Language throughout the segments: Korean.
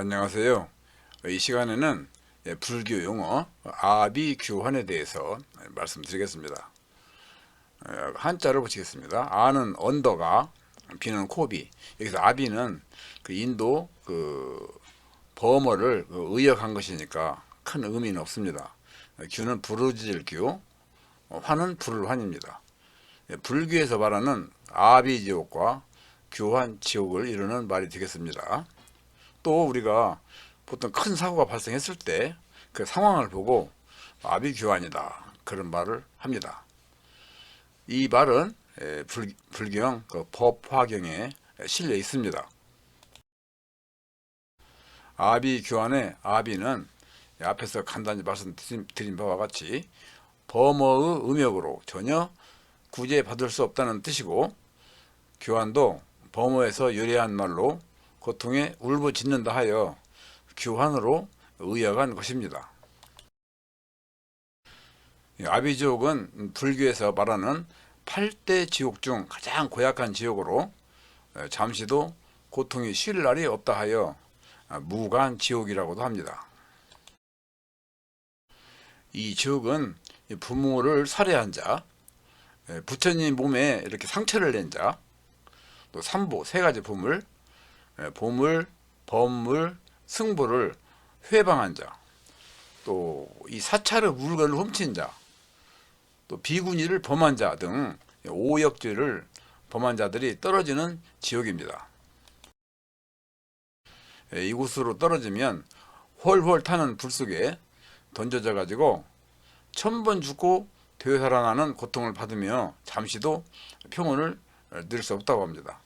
안녕하세요. 이 시간에는 예, 불교 용어 아비 규환에 대해서 말씀드리겠습니다. 어, 한자를 붙이겠습니다. 아는 언더가, 비는 코비. 여기서 아비는 그 인도 그 범어를 그 의역한 것이니까 큰 의미는 없습니다. 규는 부르짖을 규, 어, 환은 부를 환입니다. 예, 불교에서 말하는 아비 지옥과 규환 지옥을 이루는 말이 되겠습니다. 또 우리가 보통 큰 사고가 발생했을 때 그 상황을 보고 아비규환이다 그런 말을 합니다. 이 말은 에, 불, 불경 그 법화경에 실려 있습니다. 아비규환의 아비는 앞에서 간단히 말씀드린 바와 같이 범어의 음역으로 전혀 구제받을 수 없다는 뜻이고 교환도 범어에서 유래한 말로 고통에 울부짖는다 하여 규환으로 의역한 것입니다. 이 아비지옥은 불교에서 말하는 8대 지옥 중 가장 고약한 지옥으로 에, 잠시도 고통이 쉴 날이 없다 하여 아, 무간 지옥이라고도 합니다. 이 지옥은 이 부모를 살해한 자, 에, 부처님 몸에 이렇게 상처를 낸 자, 또 삼보 세 가지 보물, 에, 보물, 범물, 승부를 회방한 자, 또 이 사찰의 물건을 훔친 자, 또 비군이를 범한 자 등 오역죄를 범한 자들이 떨어지는 지옥입니다. 예, 이곳으로 떨어지면 훨훨 타는 불 속에 던져져 가지고 천 번 죽고 되살아나는 고통을 받으며 잠시도 평온을 누릴 수 없다고 합니다.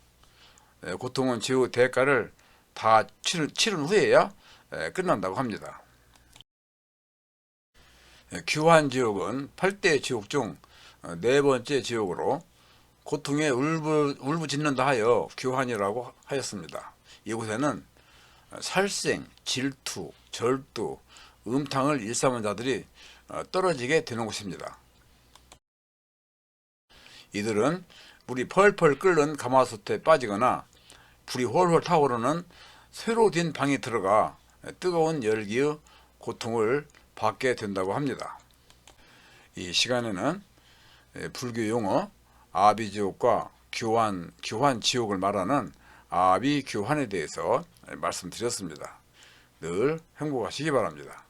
예, 고통은 지옥 대가를 다 치른, 후에야 예, 끝난다고 합니다. 예, 규환 지옥은 8대 지옥 중 네 번째 지옥으로 고통에 울부, 울부짖는다 하여 규환이라고 하였습니다. 이곳에는 살생, 질투, 절두, 음탕을 일삼은 자들이 어, 떨어지게 되는 곳입니다. 이들은 물이 펄펄 끓는 가마솥에 빠지거나 불이 훨훨 타오르는 쇠로 된 방에 들어가 뜨거운 열기의 고통을 받게 된다고 합니다. 이 시간에는 예, 불교 용어 아비지옥과 교환, 교환 지옥을 말하는 아비교환에 대해서 말씀드렸습니다. 늘 행복하시기 바랍니다.